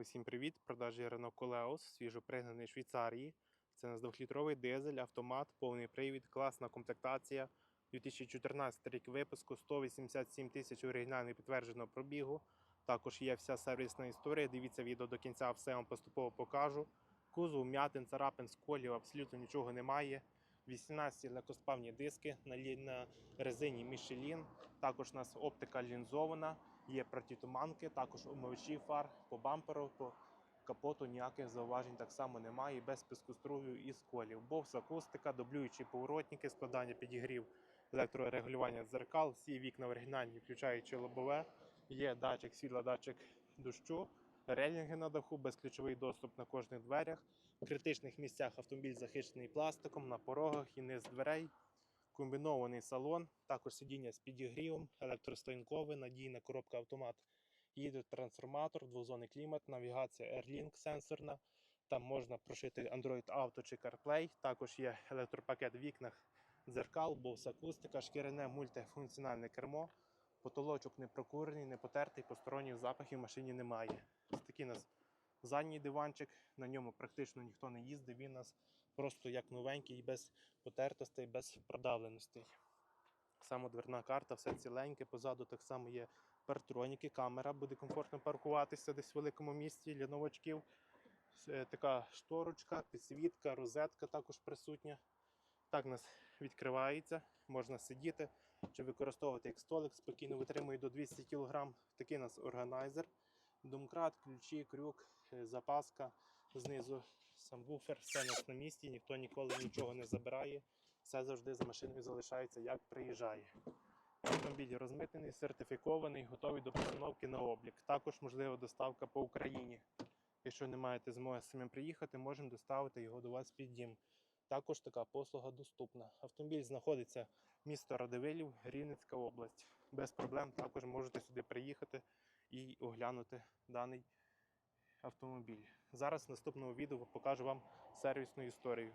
Усім привіт! Продажі Renault Coleos, свіжопригнаний Швейцарії. Це у нас 2-літровий дизель, автомат, повний привід, класна комплектація. 2014 рік випуску, 187 тисяч оригінального підтвердженого пробігу. Також є вся сервісна історія. Дивіться відео до кінця, все вам поступово покажу. Кузов, м'ятин, царапин, сколів, абсолютно нічого немає. 18 легкоспавні диски на, резині Michelin. Також у нас оптика лінзована, є протитуманки, також омивачі фар по бамперу, по капоту ніяких зауважень так само немає, без піскостругів і сколів. Бовс, акустика, дублюючі поворотники, складання підігрів, електрорегулювання дзеркал, всі вікна оригінальні, включаючи лобове. Є датчик світла, датчик дощу, релінги на даху, безключовий доступ на кожних дверях. В критичних місцях автомобіль захищений пластиком на порогах і низ дверей. Комбінований салон, також сидіння з підігрівом, електростоянкове, надійна коробка автомат. Їде трансформатор, двозонний клімат, навігація AirLink сенсорна. Там можна прошити Android Auto чи CarPlay. Також є електропакет в вікнах, дзеркал, бовс акустика, шкіряне мультифункціональне кермо. Потолочок не прокурений, не потертий, посторонніх запахів в машині немає. Ось такий у нас задній диванчик, на ньому практично ніхто не їздив. Він у нас просто як новенький, без потертостей, без продавленостей. Самодверна карта, все ціленьке. Позаду так само є партроніки, камера буде комфортно паркуватися десь в великому місті для новачків. Е, Така шторочка, підсвітка, розетка також присутня. Так у нас відкривається, можна сидіти чи використовувати як столик, спокійно витримує до 200 кг. Такий у нас органайзер, домкрат, ключі, крюк, е, запаска, знизу самбуфер, все нас на місці, ніхто ніколи нічого не забирає. Все завжди з машиною залишається, як приїжджає. Автомобіль розмитнений, сертифікований, готовий до постановки на облік. Також можлива доставка по Україні. Якщо не маєте змоги самим приїхати, можемо доставити його до вас під дім. Також така послуга доступна. Автомобіль знаходиться місто Радивилів, Рівненська область. Без проблем також можете сюди приїхати і оглянути даний автомобіль. Зараз в наступному відео покажу вам сервісну історію.